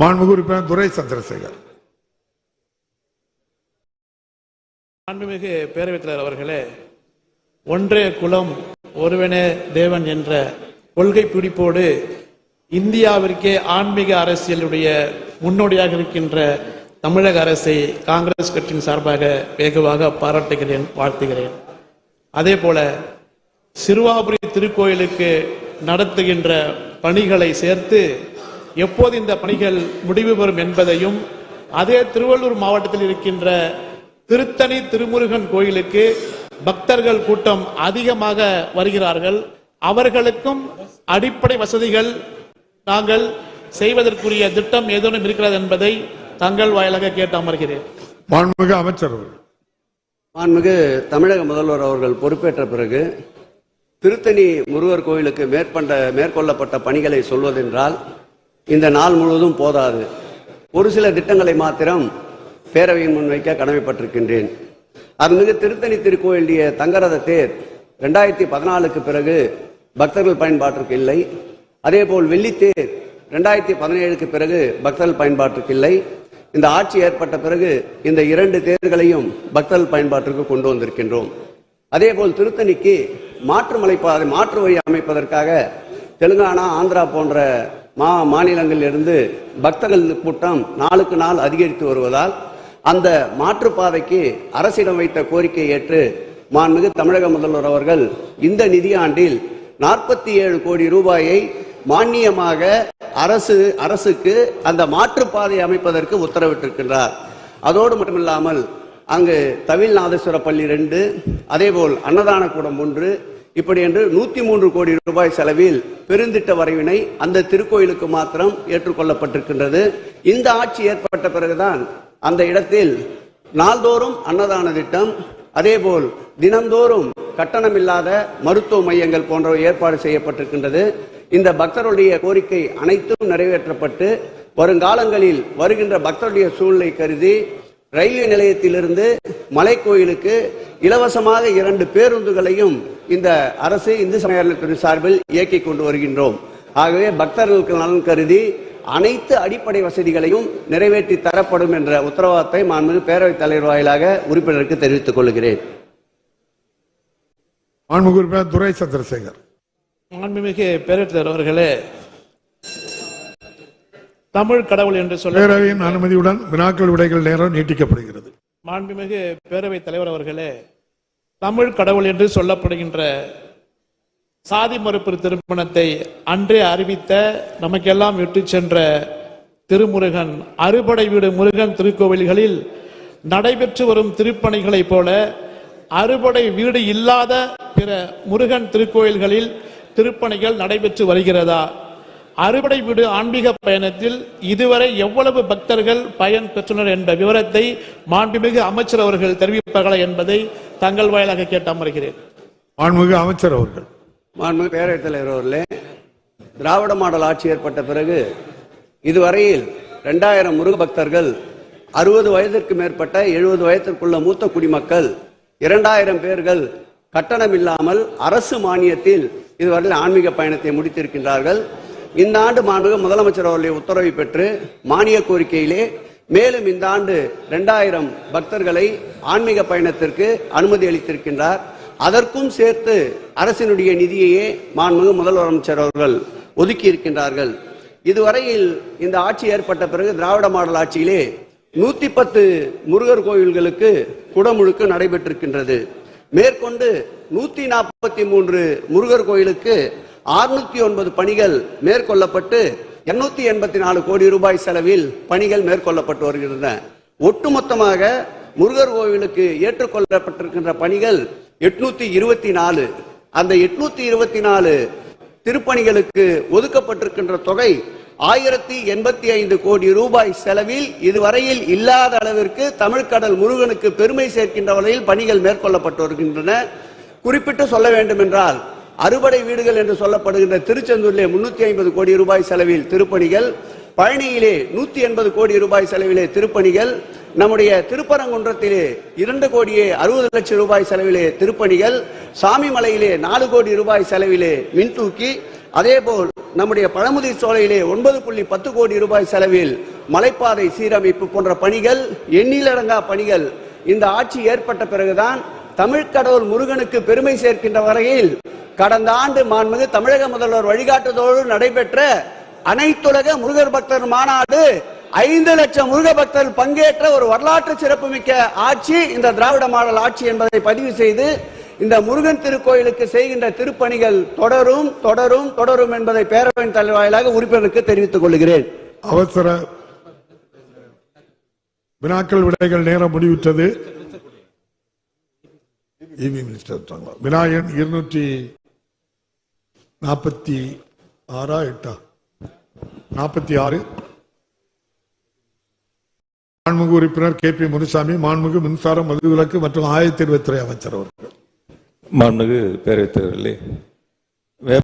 மாண்புமிகு உறுப்பினர் துரை சந்திரசேகர். மாண்புமிகு பேரவைத் தலைவர் அவர்களே ஒன்றே குலம் ஒருவனே தேவன் என்ற கொள்கை பிடிப்போடு இந்தியாவிற்கே ஆன்மீக அரசியலுடைய முன்னோடியாக இருக்கின்ற தமிழக அரசை காங்கிரஸ் கட்சியின் சார்பாக வெகுவாக பாராட்டுகிறேன் வாழ்த்துகிறேன். அதே போல சிறுவாபுரி திருக்கோயிலுக்கு நடத்துகின்ற பணிகளை சேர்த்து எப்போது இந்த பணிகள் முடிவு பெறும் என்பதையும் அதே திருவள்ளூர் மாவட்டத்தில் இருக்கின்ற திருத்தணி திருமுருகன் கோயிலுக்கு பக்தர்கள் கூட்டம் அதிகமாக வருகிறார்கள். அவர்களுக்கும் அடிப்படை வசதிகள் நாங்கள் செய்வதற்குரிய திட்டம் ஏதேனும் இருக்கிறது என்பதை தங்கள் வாயிலாக கேட்டு அமர்கிறேன். மாண்புமிகு அமைச்சர் அவர்கள். மாண்புமிகு தமிழக முதல்வர் அவர்கள் பொறுப்பேற்ற பிறகு திருத்தணி முருகர் கோயிலுக்கு மேற்கொண்ட மேற்கொள்ளப்பட்ட பணிகளை சொல்வதென்றால் இந்த நாள் முழுவதும் போதாது. ஒரு சில திட்டங்களை மாத்திரம் பேரவையின் முன்வைக்க கடமைப்பட்டிருக்கின்றேன். அருள்மிகு திருத்தணி திருக்கோயிலுடைய தங்கரத தேர் ரெண்டாயிரத்தி பதினாலுக்கு பிறகு பக்தர்கள் பயன்பாட்டிற்கு இல்லை. அதேபோல் வெள்ளித்தேர் ரெண்டாயிரத்தி பதினேழுக்கு பிறகு பக்தர்கள் பயன்பாட்டிற்கு இல்லை. இந்த ஆட்சி ஏற்பட்ட பிறகு இந்த இரண்டு தேர்களையும் பக்தர்கள் பயன்பாட்டிற்கு கொண்டு வந்திருக்கின்றோம். அதேபோல் திருத்தணிக்கு மாற்று மலைப்பாதை மாற்று வழி அமைப்பதற்காக தெலுங்கானா ஆந்திரா போன்ற மா மாநிலங்களில் இருந்து பக்தர்கள் கூட்டம் நாளுக்கு நாள் அதிகரித்து வருவதால் அந்த மாற்றுப்பாதைக்கு அரசிடம் வைத்த கோரிக்கை ஏற்று மாண்புமிகு தமிழக முதல்வர் அவர்கள் இந்த நிதியாண்டில் நாற்பத்தி ஏழு கோடி ரூபாயை மானியமாக அரசு அரசுக்கு அந்த மாற்றுப்பாதை அமைப்பதற்கு உத்தரவிட்டிருக்கின்றார். அதோடு மட்டுமில்லாமல் அங்கு தவிழ்நாதேஸ்வர பள்ளி ரெண்டு அதேபோல் அன்னதான கூடம் ஒன்று இப்படி என்று நூத்தி மூன்று கோடி ரூபாய் செலவில் பெருந்திட்ட வரைவினை அந்த திருக்கோயிலுக்கு மாத்திரம் ஏற்றுக்கொள்ளப்பட்டிருக்கின்றது. இந்த ஆட்சி ஏற்பட்ட பிறகுதான் அந்த இடத்தில் நாள்தோறும் அன்னதான திட்டம் அதேபோல் தினந்தோறும் கட்டணமில்லாத மருத்துவ மையங்கள் போன்றவை ஏற்பாடு செய்யப்பட்டிருக்கின்றது. இந்த பக்தருடைய கோரிக்கை அனைத்தும் நிறைவேற்றப்பட்டு வருங்காலங்களில் வருகின்ற பக்தருடைய சூழ்நிலை கருதி ரயில்வே நிலையத்திலிருந்து மலைக்கோயிலுக்கு இலவசமாக இரண்டு பேருந்துகளையும் இந்த அரசு இந்து சமயத்துறை சார்பில் இயக்கிக் கொண்டு வருகின்றோம். ஆகவே பக்தர்களுக்கு நலன் கருதி அனைத்து அடிப்படை வசதிகளையும் நிறைவேற்றி தரப்படும் என்ற உத்தரவாதத்தை மாண்புமிகு பேரவைத் தலைவர் வாயிலாக உறுப்பினருக்கு தெரிவித்துக் கொள்கிறேன். மாண்புமிகு உறுப்பினர் துரை சந்திரசேகர். மாண்புமிகு பேரவைத் தலைவர் அவர்களே தமிழ் கடவுள் என்று சொல்ல பேரவையின் அனுமதியுடன் வினாக்கள் விடைகள் நேரம் நீட்டிக்கப்படுகிறது. மாண்புமிகு பேரவைத் தலைவர் அவர்களே தமிழ் கடவுள் என்று சொல்லப்படுகின்ற சாதி மறுப்பு திருமணத்தை அன்றே அறிவித்த நமக்கெல்லாம் விட்டு சென்ற திருமுருகன் அறுபடை வீடு முருகன் திருக்கோவில்களில் நடைபெற்று வரும் திருப்பணிகளைப் போல அறுபடை வீடு இல்லாத பிற முருகன் திருக்கோயில்களில் திருப்பணிகள் நடைபெற்று வருகிறதா? அறுபடை வீடு ஆன்மீக பயணத்தில் இதுவரை எவ்வளவு பக்தர்கள் பயன் பெற்றனர் என்ற விவரத்தை மாண்புமிகு அமைச்சர் அவர்கள் தெரிவிப்பார்களா என்பதை தங்கள் வாயிலாக கேட்டு அமர்கிறேன். மாண்புமிகு அமைச்சர் அவர்கள். மாண்புமிகு பேரவைத் தலைவர் அவர்களே திராவிட மாடல் ஆட்சி ஏற்பட்ட பிறகு இதுவரையில் ரெண்டாயிரம் முருக பக்தர்கள் அறுபது வயதிற்கு மேற்பட்ட எழுபது வயதிற்குள்ள மூத்த குடிமக்கள் இரண்டாயிரம் பேர்கள் கட்டணம் இல்லாமல் அரசு மானியத்தில் இதுவரையில் ஆன்மீக பயணத்தை முடித்திருக்கின்றார்கள். இந்த ஆண்டு மாண்புமிகு முதலமைச்சர் அவர்களுடைய உத்தரவை பெற்று மானிய கோரிக்கையிலே மேலும் இந்த ஆண்டு இரண்டாயிரம் பக்தர்களை ஆன்மீக பயணத்திற்கு அனுமதி அளித்திருக்கின்றார். அதற்கும் சேர்த்து அரசினுடைய நிதியையே மாண்புமிகு முதலமைச்சர் அவர்கள் ஒதுக்கி இருக்கின்றார்கள். இதுவரையில் இந்த ஆட்சி ஏற்பட்ட பிறகு திராவிட மாடல் ஆட்சியிலே நூத்தி பத்து முருகர் கோயில்களுக்கு குடமுழுக்கு நடைபெற்றிருக்கின்றது. மேற்கொண்டு நூத்தி நாற்பத்தி மூன்று முருகர் கோயிலுக்கு அறுநூத்தி ஒன்பது பணிகள் மேற்கொள்ளப்பட்டு இருநூத்தி எண்பத்தி நாலு கோடி ரூபாய் செலவில் பணிகள் மேற்கொள்ளப்பட்டு வருகின்றன. ஒட்டுமொத்தமாக முருகர் கோவிலுக்கு ஏற்றுக்கொள்ளப்பட்டிருக்கின்ற பணிகள் எட்நூத்தி இருபத்தி நாலு. அந்த எட்நூத்தி இருபத்தி நாலு திருப்பணிகளுக்கு ஒதுக்கப்பட்டிருக்கின்ற தொகை ஆயிரத்தி எண்பத்தி ஐந்து கோடி ரூபாய் செலவில் இதுவரையில் இல்லாத அளவிற்கு தமிழ்கடல் முருகனுக்கு பெருமை சேர்க்கின்ற வகையில் பணிகள் மேற்கொள்ளப்பட்டு வருகின்றன. குறிப்பிட்டு சொல்ல வேண்டும் என்றால் அறுபடை வீடுகள் என்று சொல்லப்படுகின்ற திருச்செந்தூரிலே முன்னூத்தி ஐம்பது கோடி ரூபாய் செலவில் திருப்பணிகள் பழனியிலே நூத்தி எண்பது கோடி ரூபாய் செலவிலே திருப்பணிகள் நம்முடைய திருப்பரங்குன்றத்திலே இரண்டு கோடியே அறுபது லட்சம் ரூபாய் செலவிலே திருப்பணிகள் சாமிமலையிலே நாலு கோடி ரூபாய் செலவிலே மின்தூக்கி அதேபோல் நம்முடைய பழமுதிர் சோலையிலே ஒன்பது புள்ளி பத்து கோடி ரூபாய் செலவில் மலைப்பாதை சீரமைப்பு போன்ற பணிகள் எண்ணிலடங்கா பணிகள். இந்த ஆட்சி ஏற்பட்ட பிறகுதான் தமிழ்கடவுள் முருகனுக்கு பெருமை சேர்க்கின்ற வகையில் கடந்த ஆண்டு மாண்புமிகு தமிழக முதல்வர் வழிகாட்டுதலோடு நடைபெற்ற அனைத்துலக முருகர் பக்தர் மாநாடு ஐந்து லட்சம் முருக பக்தர்கள் பங்கேற்ற ஒரு வரலாற்று சிறப்புமிக்க ஆட்சி இந்த திராவிட மாடல் ஆட்சி என்பதை பதிவு செய்து இந்த முருகன் திருக்கோயிலுக்கு செய்கின்ற திருப்பணிகள் தொடரும் தொடரும் தொடரும் என்பதை பேரவையின் தலைவர் வாயிலாக உறுப்பினருக்கு தெரிவித்துக் கொள்கிறேன். அவசர வினாக்கள் விடைகள் நேரம் முடிவுற்றது. எண் இருநூற்றி நாற்பத்தி ஆறா எட்டா? நாற்பத்தி ஆறு. மாண்புமிகு உறுப்பினர் கே பி முனுசாமி மாண்புமிகு மின்சாரம் மதுவிலக்கு மற்றும் ஆயத்தீர்வுத்துறை அமைச்சர் அவர்கள். மாண்புமிகு பேரவைத் தலைவர்களே